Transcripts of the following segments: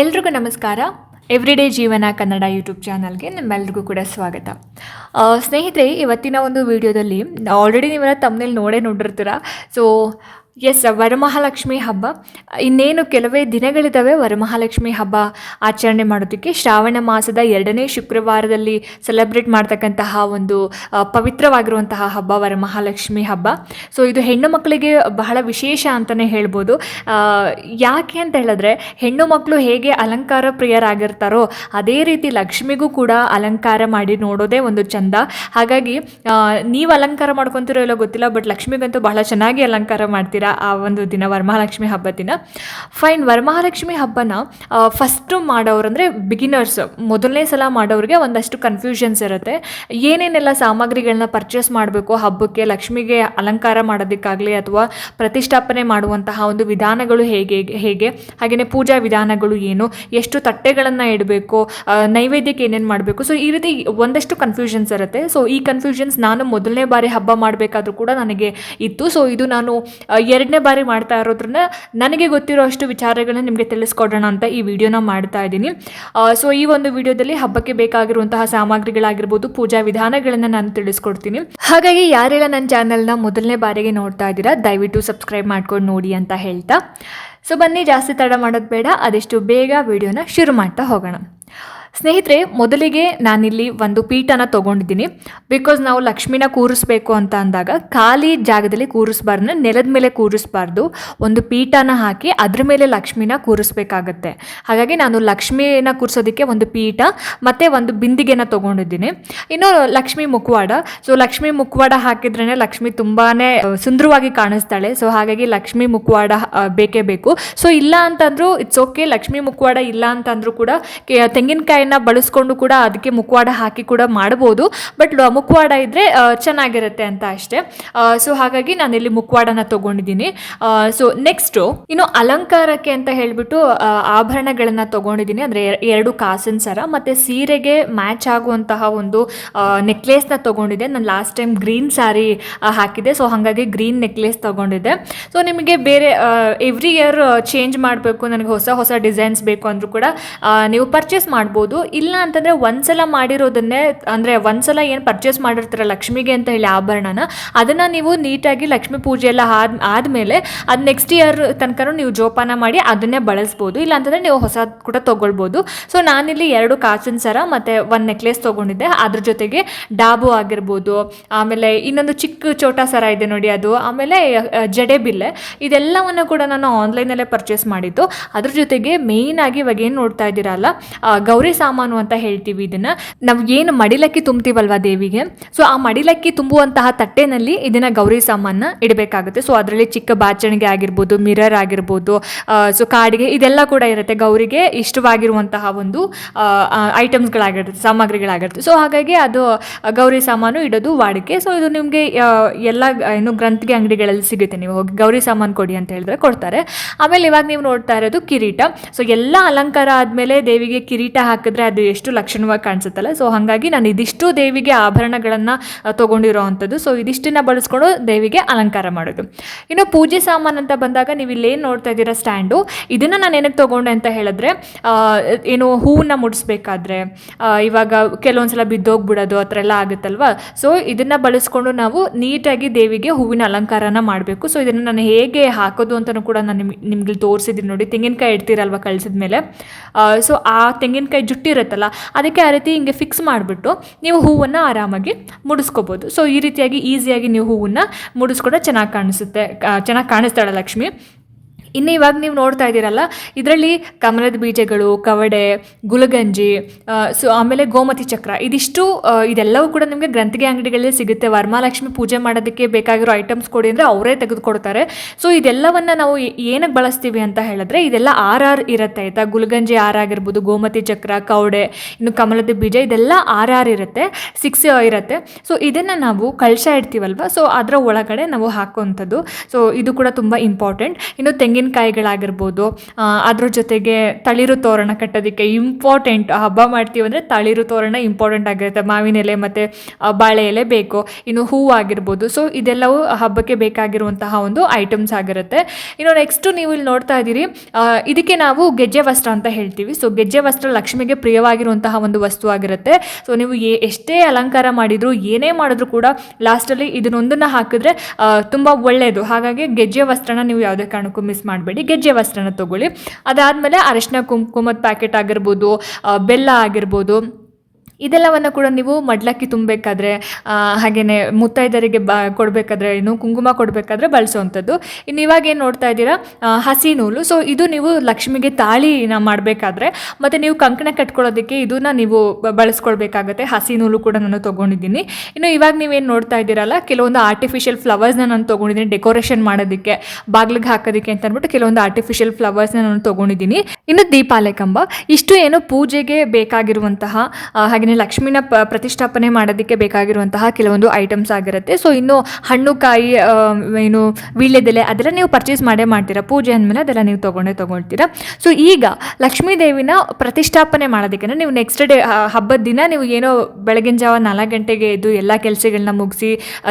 ಎಲ್ರಿಗೂ ನಮಸ್ಕಾರ. ಎವ್ರಿಡೇ ಜೀವನ ಕನ್ನಡ ಯೂಟ್ಯೂಬ್ ಚಾನಲ್ಗೆ ನಿಮ್ಮೆಲ್ರಿಗೂ ಕೂಡ ಸ್ವಾಗತ. ಸ್ನೇಹಿತರೆ, ಇವತ್ತಿನ ಒಂದು ವಿಡಿಯೋದಲ್ಲಿ ಆಲ್ರೆಡಿ ನೀವೆಲ್ಲ ತಮ್ಮನೇಲಿ ನೋಡೇ ನೋಡಿರ್ತೀರ? ಸೊ ಎಸ್ ವರಮಹಾಲಕ್ಷ್ಮಿ ಹಬ್ಬ. ಇನ್ನೇನು ಕೆಲವೇ ದಿನಗಳಿದ್ದಾವೆ ವರಮಹಾಲಕ್ಷ್ಮಿ ಹಬ್ಬ ಆಚರಣೆ ಮಾಡೋದಕ್ಕೆ. ಶ್ರಾವಣ ಮಾಸದ ಎರಡನೇ ಶುಕ್ರವಾರದಲ್ಲಿ ಸೆಲೆಬ್ರೇಟ್ ಮಾಡ್ತಕ್ಕಂತಹ ಒಂದು ಪವಿತ್ರವಾಗಿರುವಂತಹ ಹಬ್ಬ ವರಮಹಾಲಕ್ಷ್ಮಿ ಹಬ್ಬ. ಸೊ ಇದು ಹೆಣ್ಣು ಮಕ್ಕಳಿಗೆ ಬಹಳ ವಿಶೇಷ ಅಂತಲೇ ಹೇಳ್ಬೋದು. ಯಾಕೆ ಅಂತ ಹೇಳಿದ್ರೆ, ಹೆಣ್ಣು ಮಕ್ಕಳು ಹೇಗೆ ಅಲಂಕಾರ ಪ್ರಿಯರಾಗಿರ್ತಾರೋ, ಅದೇ ರೀತಿ ಲಕ್ಷ್ಮಿಗೂ ಕೂಡ ಅಲಂಕಾರ ಮಾಡಿ ನೋಡೋದೇ ಒಂದು ಚಂದ. ಹಾಗಾಗಿ ನೀವು ಅಲಂಕಾರ ಮಾಡ್ಕೊತಿರೋ ಇಲ್ಲೋ ಗೊತ್ತಿಲ್ಲ ಬಟ್ ಲಕ್ಷ್ಮಿಗಂತೂ ಬಹಳ ಚೆನ್ನಾಗಿ ಅಲಂಕಾರ ಮಾಡ್ತೀರಾ. ಆ ಒಂದು ದಿನ ವರಮಹಾಲಕ್ಷ್ಮಿ ಹಬ್ಬದ ದಿನ. ಫೈನ್ ವರಮಹಾಲಕ್ಷ್ಮಿ ಹಬ್ಬನ ಫಸ್ಟು ಮಾಡೋರು ಅಂದರೆ ಬಿಗಿನರ್ಸ್ ಮೊದಲನೇ ಸಲ ಮಾಡೋರಿಗೆ ಒಂದಷ್ಟು ಕನ್ಫ್ಯೂಷನ್ಸ್ ಇರುತ್ತೆ. ಏನೇನೆಲ್ಲ ಸಾಮಗ್ರಿಗಳನ್ನ ಪರ್ಚೇಸ್ ಮಾಡಬೇಕು, ಹಬ್ಬಕ್ಕೆ ಲಕ್ಷ್ಮಿಗೆ ಅಲಂಕಾರ ಮಾಡೋದಕ್ಕಾಗಲಿ ಅಥವಾ ಪ್ರತಿಷ್ಠಾಪನೆ ಮಾಡುವಂತಹ ಒಂದು ವಿಧಾನಗಳು ಹೇಗೆ ಹೇಗೆ? ಹಾಗೆಯೇ ಪೂಜಾ ವಿಧಾನಗಳು ಏನು? ಎಷ್ಟು ತಟ್ಟೆಗಳನ್ನು ಇಡಬೇಕು? ನೈವೇದ್ಯಕ್ಕೆ ಏನೇನು ಮಾಡಬೇಕು? ಸೊ ಈ ರೀತಿ ಒಂದಷ್ಟು ಕನ್ಫ್ಯೂಷನ್ಸ್ ಇರುತ್ತೆ. ಸೊ ಈ ಕನ್ಫ್ಯೂಷನ್ಸ್ ನಾನು ಮೊದಲನೇ ಬಾರಿ ಹಬ್ಬ ಮಾಡಬೇಕಾದ್ರೂ ಕೂಡ ನನಗೆ ಇತ್ತು. ಸೊ ಇದು ನಾನು ಎರಡನೇ ಬಾರಿ ಮಾಡ್ತಾ ಇರೋದ್ರನ್ನ ನನಗೆ ಗೊತ್ತಿರೋ ಅಷ್ಟು ವಿಚಾರಗಳನ್ನ ನಿಮಗೆ ತಿಳಿಸ್ಕೊಡೋಣ ಅಂತ ಈ ವಿಡಿಯೋನ ಮಾಡ್ತಾ ಇದ್ದೀನಿ. ಸೊ ಈ ಒಂದು ವಿಡಿಯೋದಲ್ಲಿ ಹಬ್ಬಕ್ಕೆ ಬೇಕಾಗಿರುವಂತಹ ಸಾಮಗ್ರಿಗಳಾಗಿರ್ಬೋದು, ಪೂಜಾ ವಿಧಾನಗಳನ್ನು ನಾನು ತಿಳಿಸ್ಕೊಡ್ತೀನಿ. ಹಾಗಾಗಿ ಯಾರೆಲ್ಲ ನನ್ನ ಚಾನಲ್ನ ಮೊದಲನೇ ಬಾರಿಗೆ ನೋಡ್ತಾ ಇದ್ದೀರಾ, ದಯವಿಟ್ಟು ಸಬ್ಸ್ಕ್ರೈಬ್ ಮಾಡ್ಕೊಂಡು ನೋಡಿ ಅಂತ ಹೇಳ್ತಾ. ಸೊ ಬನ್ನಿ, ಜಾಸ್ತಿ ತಡ ಮಾಡೋದು ಬೇಡ ಅದೆಷ್ಟು ಬೇಗ ವಿಡಿಯೋನ ಶುರು ಮಾಡ್ತಾ ಹೋಗೋಣ. ಸ್ನೇಹಿತರೆ, ಮೊದಲಿಗೆ ನಾನಿಲ್ಲಿ ಒಂದು ಪೀಠನ ತೊಗೊಂಡಿದ್ದೀನಿ. ಬಿಕಾಸ್ ನಾವು ಲಕ್ಷ್ಮಿನ ಕೂರಿಸ್ಬೇಕು ಅಂತ ಅಂದಾಗ ಖಾಲಿ ಜಾಗದಲ್ಲಿ ಕೂರಿಸ್ಬಾರ್ದು, ನೆಲದ ಮೇಲೆ ಕೂರಿಸ್ಬಾರ್ದು. ಒಂದು ಪೀಠನ ಹಾಕಿ ಅದ್ರ ಮೇಲೆ ಲಕ್ಷ್ಮಿನ ಕೂರಿಸ್ಬೇಕಾಗತ್ತೆ. ಹಾಗಾಗಿ ನಾನು ಲಕ್ಷ್ಮಿನ ಕೂರಿಸೋದಕ್ಕೆ ಒಂದು ಪೀಠ, ಮತ್ತು ಒಂದು ಬಿಂದಿಗೆನ ತೊಗೊಂಡಿದ್ದೀನಿ. ಇನ್ನು ಲಕ್ಷ್ಮಿ ಮುಖವಾಡ ಸೊ ಲಕ್ಷ್ಮಿ ಮುಖವಾಡ ಹಾಕಿದ್ರೇ ಲಕ್ಷ್ಮಿ ತುಂಬಾ ಸುಂದರವಾಗಿ ಕಾಣಿಸ್ತಾಳೆ. ಸೊ ಹಾಗಾಗಿ ಲಕ್ಷ್ಮಿ ಮುಖವಾಡ ಬೇಕೇ ಬೇಕು. ಸೊ ಇಲ್ಲ ಅಂತಂದ್ರೂ ಇಟ್ಸ್ ಓಕೆ ಲಕ್ಷ್ಮಿ ಮುಖವಾಡ ಇಲ್ಲ ಅಂತಂದ್ರೂ ಕೂಡ, ಕೆ- ತೆಂಗಿನಕಾಯಿನ ಬಳಸ್ಕೊಂಡು ಕೂಡ ಅದಕ್ಕೆ ಮುಖವಾಡ ಹಾಕಿ ಕೂಡ ಮಾಡ್ಬೋದು. ಬಟ್ ಮುಖವಾಡ ಇದ್ದರೆ ಚೆನ್ನಾಗಿರುತ್ತೆ ಅಂತ ಅಷ್ಟೇ. ಸೊ ಹಾಗಾಗಿ ನಾನಿಲ್ಲಿ ಮುಖವಾಡನ ತಗೊಂಡಿದ್ದೀನಿ. ಸೊ ನೆಕ್ಸ್ಟು ಇನ್ನು ಅಲಂಕಾರಕ್ಕೆ ಅಂತ ಹೇಳಿಬಿಟ್ಟು ಆಭರಣಗಳನ್ನು ತಗೊಂಡಿದ್ದೀನಿ. ಅಂದರೆ ಎರಡು ಕಾಸಿನ ಸರ, ಮತ್ತು ಸೀರೆಗೆ ಮ್ಯಾಚ್ ಆಗುವಂತಹ ಒಂದು ನೆಕ್ಲೇಸ್ನ ತೊಗೊಂಡಿದ್ದೆ. ನಾನು ಲಾಸ್ಟ್ ಟೈಮ್ ಗ್ರೀನ್ ಸ್ಯಾರಿ ಹಾಕಿದೆ ಸೊ ಹಾಗಾಗಿ ಗ್ರೀನ್ ನೆಕ್ಲೇಸ್ ತೊಗೊಂಡಿದ್ದೆ. ಸೊ ನಿಮಗೆ ಬೇರೆ ಎವ್ರಿ ಇಯರ್ ಚೇಂಜ್ ಮಾಡಬೇಕು. ನನಗೆ ಹೊಸ ಹೊಸ ಡಿಸೈನ್ಸ್ ಬೇಕು ಅಂದರೂ ಕೂಡ ನೀವು ಪರ್ಚೇಸ್ ಮಾಡ್ಬೋದು. ಇಲ್ಲ ಅಂತಂದರೆ ಒಂದ್ಸಲ ಮಾಡಿರೋದನ್ನೇ, ಅಂದರೆ ಒಂದ್ಸಲ ಏನು ಪರ್ಚೇಸ್ ಮಾಡಿರ್ತೀರ ಲಕ್ಷ್ಮಿಗೆ ಅಂತ ಹೇಳಿ ಆಭರಣನ, ಅದನ್ನು ನೀವು ನೀಟಾಗಿ ಲಕ್ಷ್ಮಿ ಪೂಜೆ ಎಲ್ಲ ಆದ, ಆದಮೇಲೆ ಅದು ನೆಕ್ಸ್ಟ್ ಇಯರ್ ತನಕ ನೀವು ಜೋಪಾನ ಮಾಡಿ ಅದನ್ನೇ ಬಳಸ್ಬೋದು. ಇಲ್ಲ ಅಂತಂದರೆ ನೀವು ಹೊಸ ಕೂಡ ತೊಗೊಳ್ಬೋದು. ಸೊ ನಾನಿಲ್ಲಿ ಎರಡು ಕಾಸಿನ ಸರ ಮತ್ತು ಒಂದು ನೆಕ್ಲೆಸ್ ತೊಗೊಂಡಿದ್ದೆ. ಅದ್ರ ಜೊತೆಗೆ ಡಾಬು ಆಗಿರ್ಬೋದು. ಆಮೇಲೆ ಇನ್ನೊಂದು ಚಿಕ್ಕ ಚೋಟ ಸರ ಇದೆ ನೋಡಿ ಅದು. ಆಮೇಲೆ ಜಡೆ ಬಿಲ್ಲೆ. ಇದೆಲ್ಲವನ್ನು ಕೂಡ ನಾನು ಆನ್ಲೈನಲ್ಲೇ ಪರ್ಚೇಸ್ ಮಾಡಿದ್ದು. ಅದ್ರ ಜೊತೆಗೆ ಮೇಯ್ನಾಗಿ ಇವಾಗ ಏನು ನೋಡ್ತಾ ಇದ್ದೀರಲ್ಲ ಗೌರಿ ಸಾಮಾನು ಅಂತ ಹೇಳ್ತೀವಿ ಇದನ್ನ. ನಾವು ಏನು ಮಡಿಲಕ್ಕಿ ತುಂಬ್ತೀವಲ್ವಾ ದೇವಿಗೆ? ಸೊ ಆ ಮಡಿಲಕ್ಕಿ ತುಂಬುವಂತಹ ತಟ್ಟೆನಲ್ಲಿ ಇದನ್ನ ಗೌರಿ ಸಾಮಾನ ಇಡಬೇಕಾಗುತ್ತೆ. ಸೊ ಅದರಲ್ಲಿ ಚಿಕ್ಕ ಬಾಚಣಿಗೆ ಆಗಿರ್ಬೋದು, ಮಿರರ್ ಆಗಿರ್ಬೋದು ಸೊ ಕಾಡಿಗೆ ಇದೆಲ್ಲ ಕೂಡ ಇರುತ್ತೆ. ಗೌರಿಗೆ ಇಷ್ಟವಾಗಿರುವಂತಹ ಒಂದು ಐಟಮ್ಸ್ಗಳಾಗಿರುತ್ತೆ ಸಾಮಗ್ರಿಗಳಾಗಿರುತ್ತೆ. ಸೊ ಹಾಗಾಗಿ ಅದು ಗೌರಿ ಸಾಮಾನು ಇಡೋದು ವಾಡಿಕೆ. ಸೊ ಇದು ನಿಮಗೆ ಎಲ್ಲ ಏನು ಗ್ರಂಥಿಗೆ ಅಂಗಡಿಗಳಲ್ಲಿ ಸಿಗುತ್ತೆ. ನೀವು ಹೋಗಿ ಗೌರಿ ಸಾಮಾನು ಕೊಡಿ ಅಂತ ಹೇಳಿದ್ರೆ ಕೊಡ್ತಾರೆ. ಆಮೇಲೆ ಇವಾಗ ನೀವು ನೋಡ್ತಾ ಇರೋದು ಕಿರೀಟ. ಸೊ ಎಲ್ಲ ಅಲಂಕಾರ ಆದಮೇಲೆ ದೇವಿಗೆ ಕಿರೀಟ ಹಾಕಿದ್ರೆ ಅದು ಎಷ್ಟು ಲಕ್ಷಣವಾಗಿ ಕಾಣಿಸುತ್ತಲ್ಲ. ಸೊ ಹಾಗಾಗಿ ನಾನು ಇದಿಷ್ಟು ದೇವಿಗೆ ಆಭರಣಗಳನ್ನು ತೊಗೊಂಡಿರೋ ಅಂಥದ್ದು ಸೊ ಇದಿಷ್ಟನ್ನ ಬಳಸ್ಕೊಂಡು ದೇವಿಗೆ ಅಲಂಕಾರ ಮಾಡೋದು. ಇನ್ನು ಪೂಜೆ ಸಾಮಾನು ಅಂತ ಬಂದಾಗ ನೀವು ಇಲ್ಲೇನು ನೋಡ್ತಾ ಇದ್ದೀರಾ ಸ್ಟ್ಯಾಂಡು. ಇದನ್ನು ನಾನು ಏನಕ್ಕೆ ತೊಗೊಂಡೆ ಅಂತ ಹೇಳಿದ್ರೆ ಏನು ಹೂವನ್ನ ಮುಡಿಸ್ಬೇಕಾದ್ರೆ ಇವಾಗ ಇವಾಗ ಕೆಲವೊಂದ್ಸಲ ಬಿದ್ದೋಗ್ಬಿಡೋದು, ಆ ಥರ ಎಲ್ಲ ಆಗುತ್ತಲ್ವಾ? ಸೊ ಇದನ್ನು ಬಳಸ್ಕೊಂಡು ನಾವು ನೀಟಾಗಿ ದೇವಿಗೆ ಹೂವಿನ ಅಲಂಕಾರನ ಮಾಡಬೇಕು. ಸೊ ಇದನ್ನು ನಾನು ಹೇಗೆ ಹಾಕೋದು ಅಂತಲೂ ಕೂಡ ನಾನು ನಿಮ್ಗೆ ನಿಮ್ಗೆ ತೋರಿಸಿದ್ದೀನಿ ನೋಡಿ. ತೆಂಗಿನಕಾಯಿ ಇಡ್ತೀರಲ್ವ ಕಳಿಸಿದ ಮೇಲೆ ಸೊ ಆ ತೆಂಗಿನಕಾಯಿ ಜುಟ್ಟಿರುತ್ತಲ್ಲ ಅದಕ್ಕೆ ಆ ರೀತಿ ಹಿಂಗೆ ಫಿಕ್ಸ್ ಮಾಡಿಬಿಟ್ಟು ನೀವು ಹೂವನ್ನು ಆರಾಮಾಗಿ ಮುಡಿಸ್ಕೋಬೋದು. ಸೊ ಈ ರೀತಿಯಾಗಿ ಈಸಿಯಾಗಿ ನೀವು ಹೂವನ್ನು ಮುಡಿಸ್ಕೊಂಡ್ರೆ ಚೆನ್ನಾಗಿ ಕಾಣಿಸುತ್ತೆ ಚೆನ್ನಾಗಿ ಕಾಣಿಸ್ತಾಳೆ ಲಕ್ಷ್ಮಿ. ಇನ್ನು ಇವಾಗ ನೀವು ನೋಡ್ತಾ ಇದ್ದೀರಲ್ಲ, ಇದರಲ್ಲಿ ಕಮಲದ ಬೀಜಗಳು, ಕವಡೆ, ಗುಲಗಂಜಿ ಸೊ ಆಮೇಲೆ ಗೋಮತಿ ಚಕ್ರ. ಇದಿಷ್ಟು ಇದೆಲ್ಲವೂ ಕೂಡ ನಿಮಗೆ ಗ್ರಂಥಿಗೆ ಅಂಗಡಿಗಳಲ್ಲಿ ಸಿಗುತ್ತೆ. ವರಮಹಾಲಕ್ಷ್ಮಿ ಪೂಜೆ ಮಾಡೋದಕ್ಕೆ ಬೇಕಾಗಿರೋ ಐಟಮ್ಸ್ ಕೊಡಿ ಅಂದರೆ ಅವರೇ ತೆಗೆದುಕೊಡ್ತಾರೆ. ಸೊ ಇದೆಲ್ಲವನ್ನು ನಾವು ಏನಕ್ಕೆ ಬಳಸ್ತೀವಿ ಅಂತ ಹೇಳಿದ್ರೆ, ಇದೆಲ್ಲ ಆರ್ ಆರ್ ಇರುತ್ತೆ, ಆಯಿತಾ? ಗುಲಗಂಜಿ ಆರ್ ಆಗಿರ್ಬೋದು, ಗೋಮತಿ ಚಕ್ರ, ಕವಡೆ, ಇನ್ನು ಕಮಲದ ಬೀಜ, ಇದೆಲ್ಲ ಆರ್ ಆರ್ ಇರುತ್ತೆ ಸಿಕ್ಸ್ ಇರುತ್ತೆ. ಸೊ ಇದನ್ನು ನಾವು ಕಳಶ ಇಡ್ತೀವಲ್ವ? ಸೊ ಅದರ ಒಳಗಡೆ ನಾವು ಹಾಕುವಂಥದ್ದು. ಸೊ ಇದು ಕೂಡ ತುಂಬ ಇಂಪಾರ್ಟೆಂಟ್ ಇನ್ನು ತೆಂಗಿನ ತೆಂಗಿನಕಾಯಿಗಳಾಗಿರ್ಬೋದು ಅದ್ರ ಜೊತೆಗೆ ತಳಿರು ತೋರಣ ಕಟ್ಟೋದಕ್ಕೆ ಇಂಪಾರ್ಟೆಂಟ್ ಹಬ್ಬ ಮಾಡ್ತೀವಿ ಅಂದರೆ ತಳಿರು ತೋರಣ ಇಂಪಾರ್ಟೆಂಟ್ ಆಗಿರುತ್ತೆ. ಮಾವಿನ ಎಲೆ ಮತ್ತು ಬಾಳೆ ಎಲೆ ಬೇಕು, ಇನ್ನು ಹೂವು ಆಗಿರ್ಬೋದು. ಸೊ ಇದೆಲ್ಲವೂ ಹಬ್ಬಕ್ಕೆ ಬೇಕಾಗಿರುವಂತಹ ಒಂದು ಐಟಮ್ಸ್ ಆಗಿರುತ್ತೆ. ಇನ್ನು ನೆಕ್ಸ್ಟು ನೀವು ಇಲ್ಲಿ ನೋಡ್ತಾ ಇದ್ದೀರಿ ಇದಕ್ಕೆ ನಾವು ಗೆಜ್ಜೆ ವಸ್ತ್ರ ಅಂತ ಹೇಳ್ತೀವಿ. ಸೊ ಗೆಜ್ಜೆ ವಸ್ತ್ರ ಲಕ್ಷ್ಮಿಗೆ ಪ್ರಿಯವಾಗಿರುವಂತಹ ಒಂದು ವಸ್ತು ಆಗಿರುತ್ತೆ. ಸೊ ನೀವು ಎಷ್ಟೇ ಅಲಂಕಾರ ಮಾಡಿದ್ರು, ಏನೇ ಮಾಡಿದ್ರು ಕೂಡ ಲಾಸ್ಟಲ್ಲಿ ಇದನ್ನೊಂದನ್ನು ಹಾಕಿದ್ರೆ ತುಂಬ ಒಳ್ಳೆಯದು ಹಾಗಾಗಿ ಗೆಜ್ಜೆ ವಸ್ತ್ರನ ನೀವು ಯಾವುದೇ ಕಾರಣಕ್ಕೂ ಮಿಸ್ ಮಾಡಬೇಡಿ ಗೆಜ್ಜೆ ವಸ್ತ್ರನ ತಗೊಳ್ಳಿ. ಅದಾದಮೇಲೆ ಅರಿಶಿನ ಕುಂಕುಮದ ಪ್ಯಾಕೆಟ್ ಆಗಿರ್ಬೋದು ಬೆಲ್ಲ ಆಗಿರ್ಬೋದು ಇದೆಲ್ಲವನ್ನು ಕೂಡ ನೀವು ಮಡ್ಲಕ್ಕಿ ತುಂಬಬೇಕಾದ್ರೆ ಹಾಗೆಯೇ ಮುತ್ತೈದರಿಗೆ ಬ ಕೊಡಬೇಕಾದ್ರೆ ಏನು ಕುಂಕುಮ ಕೊಡಬೇಕಾದ್ರೆ ಬಳಸುವಂಥದ್ದು. ಇನ್ನು ಇವಾಗ ಏನು ನೋಡ್ತಾ ಇದ್ದೀರಾ ಹಸಿ ನೂಲು. ಸೊ ಇದು ನೀವು ಲಕ್ಷ್ಮಿಗೆ ತಾಳಿನ ಮಾಡಬೇಕಾದ್ರೆ ಮತ್ತು ನೀವು ಕಂಕಣ ಕಟ್ಕೊಳ್ಳೋದಕ್ಕೆ ಇದನ್ನ ನೀವು ಬಳಸ್ಕೊಳ್ಬೇಕಾಗತ್ತೆ. ಹಸಿ ನೂಲು ಕೂಡ ನಾನು ತೊಗೊಂಡಿದ್ದೀನಿ. ಇನ್ನು ಇವಾಗ ನೀವೇನು ನೋಡ್ತಾ ಇದ್ದೀರಲ್ಲ ಕೆಲವೊಂದು ಆರ್ಟಿಫಿಷಿಯಲ್ ಫ್ಲವರ್ಸ್ನ ನಾನು ತೊಗೊಂಡಿದ್ದೀನಿ ಡೆಕೋರೇಷನ್ ಮಾಡೋದಕ್ಕೆ ಬಾಗಿಲಿಗೆ ಹಾಕೋದಕ್ಕೆ ಅಂತ ಅಂದ್ಬಿಟ್ಟು ಕೆಲವೊಂದು ಆರ್ಟಿಫಿಷಿಯಲ್ ಫ್ಲವರ್ಸ್ನ ನಾನು ತೊಗೊಂಡಿದ್ದೀನಿ. ಇನ್ನು ದೀಪಾಲೆ ಕಂಬ ಇಷ್ಟು ಏನು ಪೂಜೆಗೆ ಬೇಕಾಗಿರುವಂತಹ ಆ, ಹಾಗೆಯೇ ಲಕ್ಷ್ಮಿನ ಪ, ಪ್ರತಿಷ್ಠಾಪನೆ ಮಾಡೋದಕ್ಕೆ ಬೇಕಾಗಿರುವಂತಹ ಕೆಲವೊಂದು ಐಟಮ್ಸ್ ಆಗಿರುತ್ತೆ. ಸೊ ಇನ್ನು ಹಣ್ಣು ಕಾಯಿ ಏನು ವೀಳ್ಯದೆಲೆ ಅದೆಲ್ಲ ನೀವು ಪರ್ಚೇಸ್ ಮಾಡೇ ಮಾಡ್ತೀರಾ. ಪೂಜೆ ಅಂದಮೇಲೆ ಅದೆಲ್ಲ ನೀವು ತೊಗೊಂಡೇ ತೊಗೊಳ್ತೀರಾ. ಸೊ ಈಗ ಲಕ್ಷ್ಮೀ ದೇವಿನ ಪ್ರತಿಷ್ಠಾಪನೆ ಮಾಡೋದಕ್ಕೆ ನೀವು ನೆಕ್ಸ್ಟ್ ಡೇ ಹಬ್ಬದ ದಿನ ನೀವು ಏನೋ ಬೆಳಗಿನ ಜಾವ ನಾಲ್ಕು ಗಂಟೆಗೆ ಎದ್ದು ಎಲ್ಲ ಕೆಲಸಗಳನ್ನ ಮುಗಿಸಿ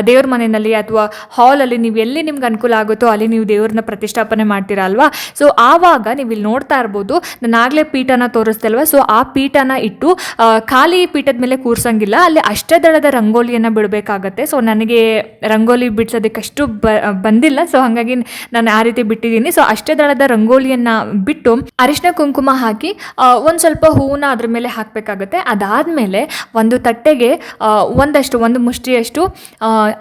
ದೇವ್ರ ಮನೆಯಲ್ಲಿ ಅಥವಾ ಹಾಲಲ್ಲಿ ನೀವು ಎಲ್ಲಿ ನಿಮ್ಗೆ ಅನುಕೂಲ ಆಗುತ್ತೋ ಅಲ್ಲಿ ನೀವು ದೇವ್ರನ್ನ ಪ್ರತಿಷ್ಠಾಪನೆ ಮಾಡ್ತೀರಾ ಅಲ್ವಾ? ಸೊ ಆವಾಗ ನೀವು ಇಲ್ಲಿ ನೋಡ್ತಾ ಇರ್ಬೋದು, ನಾನು ಆಗಲೇ ಪೀಠನ ತೋರಿಸ್ತಲ್ವ ಸೊ ಆ ಪೀಠನ ಇಟ್ಟು ಖಾಲಿ ಪೀಠದ ಮೇಲೆ ಕೂರ್ಸಂಗಿಲ್ಲ. ಅಲ್ಲಿ ಅಷ್ಟೇ ದಳದ ರಂಗೋಲಿಯನ್ನು ಬಿಡಬೇಕಾಗತ್ತೆ. ಸೊ ನನಗೆ ರಂಗೋಲಿ ಬಿಡ್ಸೋದಕ್ಕಷ್ಟು ಬ, ಬಂದಿಲ್ಲ. ಸೊ ಹಾಗಾಗಿ ನಾನು ಆ ರೀತಿ ಬಿಟ್ಟಿದ್ದೀನಿ. ಸೊ ಅಷ್ಟೇ ದಳದ ರಂಗೋಲಿಯನ್ನು ಬಿಟ್ಟು ಅರಿಶಿನ ಕುಂಕುಮ ಹಾಕಿ ಒಂದು ಸ್ವಲ್ಪ ಹೂವನ್ನ ಅದ್ರ ಮೇಲೆ ಹಾಕಬೇಕಾಗತ್ತೆ. ಅದಾದಮೇಲೆ ಒಂದು ತಟ್ಟೆಗೆ ಒಂದಷ್ಟು, ಒಂದು ಮುಷ್ಟಿಯಷ್ಟು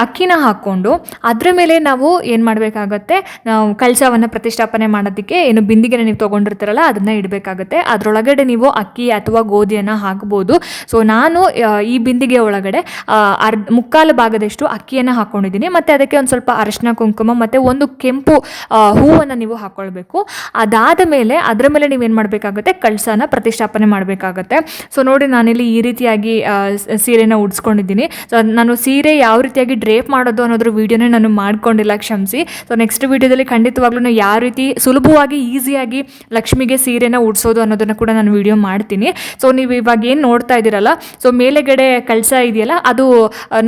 ಅಕ್ಕಿನ ಹಾಕ್ಕೊಂಡು ಅದ್ರ ಮೇಲೆ ನಾವು ಏನು ಮಾಡಬೇಕಾಗತ್ತೆ? ನಾವು ಕಳಸವನ್ನು ಪ್ರತಿಷ್ಠಾಪನೆ ಮಾಡೋದಕ್ಕೆ ಏನು ಬಿಂದಿಗೆನ ನೀವು ತೊಗೊಂಡಿರ್ತೀರಲ್ಲ, ಅದನ್ನು ಇಡಬೇಕಾಗತ್ತೆ. ಅದರೊಳಗಡೆ ನೀವು ಅಕ್ಕಿ ಅಥವಾ ಗೋಧಿಯನ್ನು ಹಾಕ್ಬೋದು. ಸೊ ನಾನು ಈ ಬಿಂದಿಗೆ ಒಳಗಡೆ ಅರ್ಧ, ಮುಕ್ಕಾಲು ಭಾಗದಷ್ಟು ಅಕ್ಕಿಯನ್ನು ಹಾಕ್ಕೊಂಡಿದ್ದೀನಿ ಮತ್ತು ಅದಕ್ಕೆ ಒಂದು ಸ್ವಲ್ಪ ಅರಶಿನ, ಕುಂಕುಮ ಮತ್ತು ಒಂದು ಕೆಂಪು ಹೂವನ್ನು ನೀವು ಹಾಕ್ಕೊಳ್ಬೇಕು ಅದಾದ ಮೇಲೆ ಅದರ ಮೇಲೆ ನೀವೇನು ಮಾಡಬೇಕಾಗುತ್ತೆ? ಕಳಸನ ಪ್ರತಿಷ್ಠಾಪನೆ ಮಾಡಬೇಕಾಗತ್ತೆ. ಸೊ ನೋಡಿ ನಾನಿಲ್ಲಿ ಈ ರೀತಿಯಾಗಿ ಸ- ಸೀರೆನ ಉಡ್ಸ್ಕೊಂಡಿದ್ದೀನಿ. ಸೊ ನಾನು ಸೀರೆ ಯಾವ ರೀತಿಯಾಗಿ ಡ್ರೇಪ್ ಮಾಡೋದು ಅನ್ನೋದ್ರ ವೀಡಿಯೋನೇ ನಾನು ಮಾಡ್ಕೊಂಡಿಲ್ಲ, ಕ್ಷಮಿಸಿ. ಸೊ ನೆಕ್ಸ್ಟ್ ವೀಡಿಯೋದಲ್ಲಿ ಖಂಡಿತವಾಗ್ಲೂ ಯಾವ ರೀತಿ ಸುಲಭವಾಗಿ, ಈಸಿಯಾಗಿ ಲಕ್ಷ್ಮಿಗೆ ಸೀರೆನ ಉಡ್ಸೋದು ಅನ್ನೋದನ್ನು ಕೂಡ ನಾನು ವೀಡಿಯೋ ಮಾಡ್ತೀನಿ. ಸೊ ನೀವು ಇವಾಗ ಏನು ನೋಡ್ತಾ ಇದ್ದೀರಲ್ಲ ಸೊ ಮೇಲೆಗಡೆ ಕಳಸ ಇದೆಯಲ್ಲ, ಅದು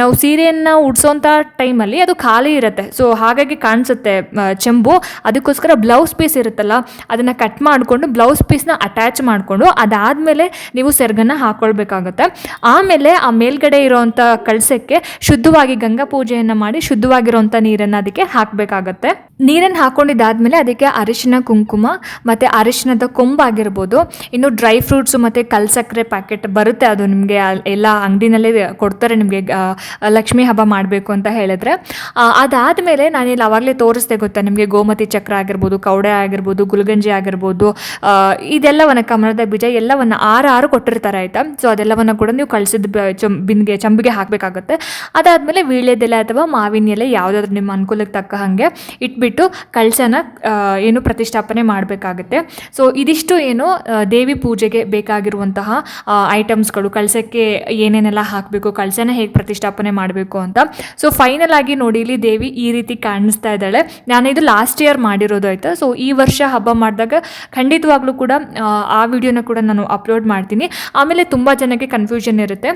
ನಾವು ಸೀರೆಯನ್ನು ಉಡ್ಸೋಂಥ ಟೈಮಲ್ಲಿ ಅದು ಖಾಲಿ ಇರುತ್ತೆ. ಸೊ ಹಾಗಾಗಿ ಕಾಣಿಸುತ್ತೆ ಚೆಂಬು. ಅದಕ್ಕೋಸ್ಕರ ಬ್ಲೌಸ್ ಪೀಸ್ ಇರುತ್ತಲ್ಲ, ಅದನ್ನು ಕಟ್ ಮಾಡಿಕೊಂಡು ಬ್ಲೌಸ್ ಪೀಸ್ನ ಅಟ್ಯಾಚ್ ಮಾಡಿಕೊಂಡು ಅದಾದಮೇಲೆ ನೀವು ಸೆರ್ಗನ್ನು ಹಾಕ್ಕೊಳ್ಬೇಕಾಗುತ್ತೆ ಆಮೇಲೆ ಆ ಮೇಲ್ಗಡೆ ಇರೋವಂಥ ಕಳಸಕ್ಕೆ ಶುದ್ಧವಾಗಿ ಗಂಗಾ ಪೂಜೆಯನ್ನು ಮಾಡಿ ಶುದ್ಧವಾಗಿರುವಂಥ ನೀರನ್ನು ಅದಕ್ಕೆ ಹಾಕಬೇಕಾಗತ್ತೆ. ನೀರನ್ನು ಹಾಕ್ಕೊಂಡಿದ್ದಾದಮೇಲೆ ಅದಕ್ಕೆ ಅರಿಶಿನ ಕುಂಕುಮ ಮತ್ತು ಅರಿಶಿನದ ಕೊಂಬಾಗಿರ್ಬೋದು ಇನ್ನು ಡ್ರೈ ಫ್ರೂಟ್ಸು ಮತ್ತು ಕಲ್ಸಕ್ಕರೆ ಪ್ಯಾಕೆಟ್ ಬರುತ್ತೆ ಅದು ನಿಮಗೆ ಎಲ್ಲ ಅಂಗಡಿನಲ್ಲೇ ಕೊಡ್ತಾರೆ ನಿಮಗೆ ಲಕ್ಷ್ಮೀ ಹಬ್ಬ ಮಾಡಬೇಕು ಅಂತ ಹೇಳಿದ್ರೆ. ಅದಾದಮೇಲೆ ನಾನಿಲ್ಲಿ ಅವಾಗಲೇ ತೋರಿಸ್ದೆ ಗೊತ್ತಾ ನಿಮಗೆ ಗೋಮತಿ ಚಕ್ರ ಆಗಿರ್ಬೋದು, ಕೌಡೆ ಆಗಿರ್ಬೋದು, ಗುಲ್ಗಂಜಿ ಆಗಿರ್ಬೋದು ಇದೆಲ್ಲವನ್ನು ಕಮಲದ ಬೀಜ ಎಲ್ಲವನ್ನು ಆರು ಆರು ಕೊಟ್ಟಿರ್ತಾರೆ ಆಯಿತಾ? ಸೊ ಅದೆಲ್ಲವನ್ನು ಕೂಡ ನೀವು ಕಳಿಸಿದ ಬಿನ್ಗೆ ಚಂಬಿಗೆ ಹಾಕಬೇಕಾಗುತ್ತೆ. ಅದಾದಮೇಲೆ ವೀಳ್ಯದೆಲೆ ಅಥವಾ ಮಾವಿನ ಎಲೆ ಯಾವುದಾದ್ರೂ ನಿಮ್ಮ ಅನುಕೂಲಕ್ಕೆ ತಕ್ಕ ಹಾಗೆ ಇಟ್ಬಿಟ್ಟು ಕಳಶನ ಏನು ಪ್ರತಿಷ್ಠಾಪನೆ ಮಾಡಬೇಕಾಗುತ್ತೆ. ಸೊ ಇದಿಷ್ಟು ಏನು ದೇವಿ ಪೂಜೆಗೆ ಬೇಕಾಗಿರುವಂತಹ ಐಟಮ್ಸ್ಗಳು ಕಳಸಕ್ಕೆ ಏನೇನೆಲ್ಲ ಹಾಕಬೇಕು, ಕಳಸನ ಹೇಗೆ ಪ್ರತಿಷ್ಠಾಪನೆ ಮಾಡಬೇಕು ಅಂತ. ಸೊ ಫೈನಲ್ ಆಗಿ ನೋಡಿ, ಇಲ್ಲಿ ದೇವಿ ಈ ರೀತಿ ಕಾಣಿಸ್ತಾ ಇದ್ದಾಳೆ. ನಾನು ಇದು ಲಾಸ್ಟ್ ಇಯರ್ ಮಾಡಿರೋದು ಆಯಿತು? ಸೊ ಈ ವರ್ಷ ಹಬ್ಬ ಮಾಡಿದಾಗ ಖಂಡಿತವಾಗ್ಲೂ ಕೂಡ, ಆ ವಿಡಿಯೋನ ಕೂಡ ನಾನು ಅಪ್ಲೋಡ್ ಮಾಡ್ತೀನಿ. ಆಮೇಲೆ ತುಂಬ ಜನಕ್ಕೆ ಕನ್ಫ್ಯೂಷನ್ ಇರುತ್ತೆ.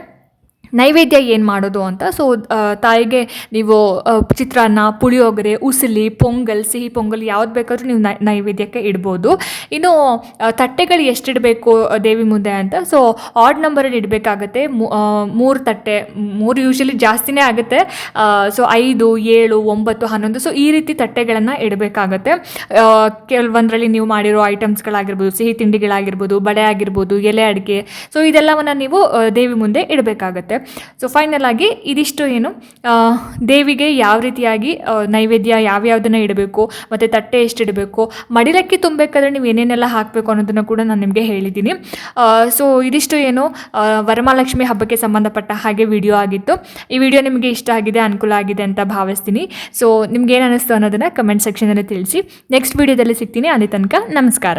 ನೈವೇದ್ಯ ಏನು ಮಾಡೋದು ಅಂತ? ಸೊ ತಾಯಿಗೆ ನೀವು ಚಿತ್ರಾನ್ನ, ಪುಳಿಯೋಗರೆ, ಉಸಿಲಿ, ಪೊಂಗಲ್, ಸಿಹಿ ಪೊಂಗಲ್ ಯಾವ್ದು ಬೇಕಾದರೂ ನೀವು ನೈವೇದ್ಯಕ್ಕೆ ಇಡ್ಬೋದು. ಇನ್ನು ತಟ್ಟೆಗಳು ಎಷ್ಟಿಡಬೇಕು ದೇವಿ ಮುಂದೆ ಅಂತ? ಸೊ ಆಡ್ ನಂಬರಲ್ಲಿ ಇಡಬೇಕಾಗತ್ತೆ. ಮೂರು ತಟ್ಟೆ, ಮೂರು ಯೂಶಲಿ ಜಾಸ್ತಿನೇ ಆಗುತ್ತೆ. ಸೊ ಐದು, ಏಳು, ಒಂಬತ್ತು, ಹನ್ನೊಂದು ಸೊ ಈ ರೀತಿ ತಟ್ಟೆಗಳನ್ನು ಇಡಬೇಕಾಗತ್ತೆ. ಕೆಲವೊಂದರಲ್ಲಿ ನೀವು ಮಾಡಿರೋ ಐಟಮ್ಸ್ಗಳಾಗಿರ್ಬೋದು, ಸಿಹಿ ತಿಂಡಿಗಳಾಗಿರ್ಬೋದು ಬಡೆ ಆಗಿರ್ಬೋದು, ಎಲೆ ಅಡಿಕೆ ಸೊ ಇದೆಲ್ಲವನ್ನು ನೀವು ದೇವಿ ಮುಂದೆ ಇಡಬೇಕಾಗತ್ತೆ. ಸೊ ಫೈನಲ್ ಆಗಿ ಇದಿಷ್ಟು ಏನು ದೇವಿಗೆ ಯಾವ ರೀತಿಯಾಗಿ ನೈವೇದ್ಯ ಯಾವ್ಯಾವುದನ್ನು ಇಡಬೇಕು, ಮತ್ತು ತಟ್ಟೆ ಎಷ್ಟು ಇಡಬೇಕು, ಮಡಿಲಕ್ಕಿ ತುಂಬಬೇಕಾದ್ರೆ ನೀವು ಏನೇನೆಲ್ಲ ಹಾಕಬೇಕು ಅನ್ನೋದನ್ನು ಕೂಡ ನಾನು ನಿಮಗೆ ಹೇಳಿದ್ದೀನಿ ಸೊ ಇದಿಷ್ಟು ಏನು ವರಮಹಾಲಕ್ಷ್ಮಿ ಹಬ್ಬಕ್ಕೆ ಸಂಬಂಧಪಟ್ಟ ಹಾಗೆ ವಿಡಿಯೋ ಆಗಿತ್ತು. ಈ ವಿಡಿಯೋ ನಿಮಗೆ ಇಷ್ಟ ಆಗಿದೆ, ಅನುಕೂಲ ಆಗಿದೆ ಅಂತ ಭಾವಿಸ್ತೀನಿ. ಸೊ ನಿಮ್ಗೆ ಏನು ಅನ್ನಿಸ್ತು ಅನ್ನೋದನ್ನು ಕಮೆಂಟ್ ಸೆಕ್ಷನಲ್ಲಿ ತಿಳಿಸಿ. ನೆಕ್ಸ್ಟ್ ವಿಡಿಯೋದಲ್ಲಿ ಸಿಗ್ತೀನಿ, ಅಲ್ಲಿ ತನಕ ನಮಸ್ಕಾರ.